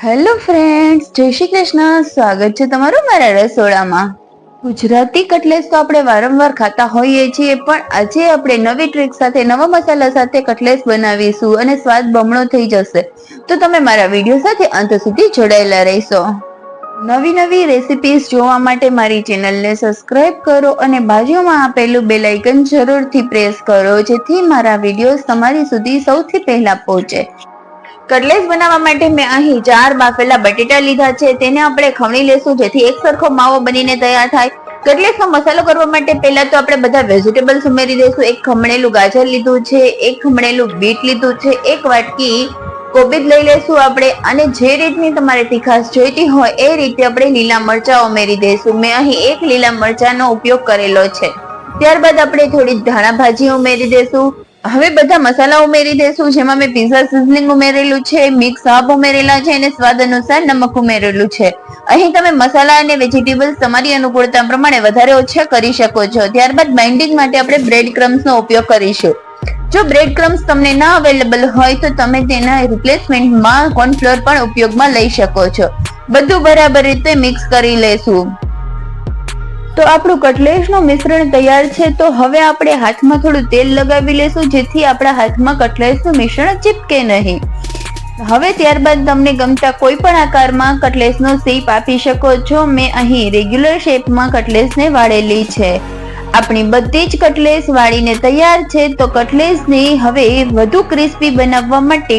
Hello friends, જય શ્રી કૃષ્ણ. સ્વાગત છે તમારું મારા રસોડામાં. ગુજરાતી કટલેસ તો આપણે વારંવાર ખાતા હોઈએ છીએ, પણ આજે આપણે નવી ટ્રીક સાથે, નવા મસાલા સાથે કટલેસ બનાવીશું અને સ્વાદ બમણો થઈ જશે. તો તમે મારા વીડિયો સાથે અંત સુધી જોડાયેલા રહેશો. નવી નવી રેસિપીઝ જોવા માટે મારી ચેનલને સબસ્ક્રાઇબ કરો અને બાજુમાં આપેલું બેલ આઇકન જરૂરથી પ્રેસ કરો, જેથી મારા વિડીયોઝ તમારી સુધી સૌથી પહેલા પહોંચે. કટલેસ બનાવવા માટે મેં અહીં ચાર બાફેલા બટેટા લીધા છે. તેને આપણે ખમણી લેશું, જેથી એક સરખો માવો બનીને તૈયાર થાય. કટલેસનો મસાલો કરવા માટે પહેલા તો આપણે બધા વેજીટેબલ્સ ઉમેરી દઈશું. એક ખમણેલું ગાજર લીધું છે, એક ખમણેલું બીટ લીધું છે, એક વાટકી કોબીજ લઈ લેશું આપણે. અને જે રીતની તમારે તીખાશ જોઈતી હોય એ રીતે આપણે લીલા મરચા ઉમેરી દઈશું. મેં અહીં એક લીલા મરચાનો ઉપયોગ કરેલો છે. ત્યારબાદ આપણે થોડી ધાણા ભાજી ઉમેરી દઈશું. હવે બધા મસાલા ઉમેરી દઈશું જેમાં મેં પીઝા સિઝનિંગ ઉમેરેલું છે મિક્સ હબ ઉમેરેલા છે અને સ્વાદ અનુસાર નમક ઉમેરેલું છે. અહીં તમે મસાલા અને વેજીટેબલ્સ તમારી અનુકૂળતા પ્રમાણે વધારે ઓછા કરી શકો છો. ત્યારબાદ બાઇન્ડિંગ માટે આપણે બ્રેડ ક્રમ્સનો ઉપયોગ કરીશું. જો બ્રેડ ક્રમ્સ તમને ના અવેલેબલ હોય તો તમે તેના રિપ્લેસમેન્ટમાં કોર્નફ્લોર પણ ઉપયોગમાં લઈ શકો છો. બધું બરાબર રીતે મિક્સ કરી લેશું. તો આપણું કટલેસનું મિશ્રણ તૈયાર છે, તો હવે આપણે હાથમાં થોડું તેલ લગાવી લેશું, જેથી આપણા હાથમાં કટલેસનું મિશ્રણ ચીપકે નહીં. હવે ત્યારબાદ તમને ગમતા કોઈ પણ આકારમાં કટલેસનો શેપ આપી શકો છો. મેં અહીં રેગ્યુલર શેપમાં કટલેસને વાળેલી છે. આપણી બધી જ કટલેસ વાળીને તૈયાર છે, તો કટલેસને હવે વધુ ક્રિસ્પી બનાવવા માટે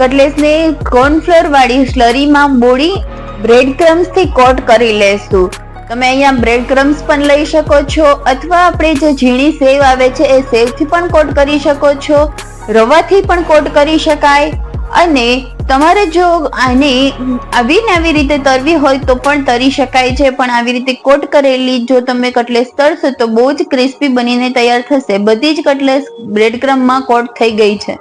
કટલેસને કોર્નફ્લોર વાળી સ્લરીમાં બોળી બ્રેડ ક્રમ્સથી કોટ કરી લેશું. તમે અહીંયા બ્રેડ ક્રમ્સ પણ લઈ શકો છો, અથવા આપણે જે ઝીણી સેવ આવે છે, એ સેવથી પણ કોટ કરી શકો છો. રવાથી પણ કોટ કરી શકાય. અને તમારે જો આને આવી ને આવી રીતે તરવી હોય તો પણ તરી શકાય છે, પણ આવી રીતે કોટ કરેલી જો તમે કટલેસ તરશો તો બહુ જ ક્રિસ્પી બનીને તૈયાર થશે. બધી જ કટલેસ બ્રેડ ક્રમમાં કોટ થઈ ગઈ છે.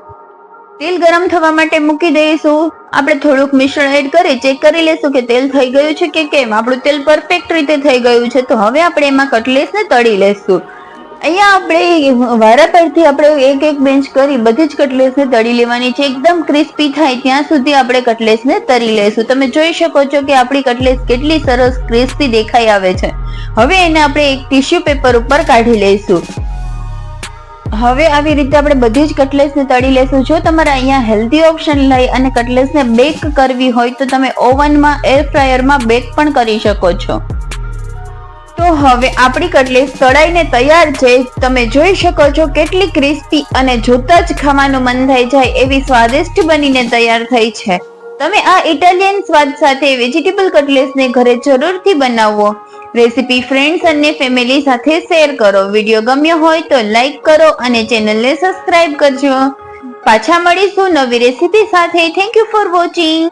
તેલ ગરમ થવા માટે મૂકી દઈશું. આપણે થોડુંક મિશ્રણ એડ કરી ચેક કરી લેશું કે તેલ થઈ ગયું છે કે કેમ. આપણું તેલ પરફેક્ટ રીતે થઈ ગયું છે. તો હવે આપણે એમાં કટલેસને તળી લેશું અહીંયા આપણે વારા પરથી આપણે એક એક બેન્ચ કરી બધી જ કટલેસને તળી લેવાની છે. એકદમ ક્રિસ્પી થાય ત્યાં સુધી આપણે કટલેસને તળી લેશું તમે જોઈ શકો છો કે આપણી કટલેસ કેટલી સરસ ક્રિસ્પી દેખાઈ આવે છે. હવે એને આપણે એક ટિશ્યુ પેપર ઉપર કાઢી લઈશું. હવે આવી રીતે આપણે બધી જ કટલેસને તળી લેશું. જો તમારે અહીંયા હેલ્ધી ઓપ્શન લઈ અને કટલેસને બેક કરવી હોય તો તમે ઓવનમાં એર ફ્રાયરમાં બેક પણ કરી શકો છો. તો હવે આપણી કટલેસ તળાઈને તૈયાર છે. તમે જોઈ શકો છો કેટલી ક્રિસ્પી અને જોતા જ ખાવાનું મન થઈ જાય એવી સ્વાદિષ્ટ બનીને તૈયાર થઈ છે. તમે આ ઇટાલિયન સ્વાદ સાથે વેજીટેબલ કટલેસને ઘરે જરૂરથી બનાવો. રેસીપી ફ્રેન્ડ્સ અને ફેમિલી સાથે શેર કરો. વીડિયો ગમ્યો હોય તો લાઈક કરો અને ચેનલને સબસ્ક્રાઇબ કરજો. પાછા મળીશું નવી રેસીપી સાથે. Thank you for watching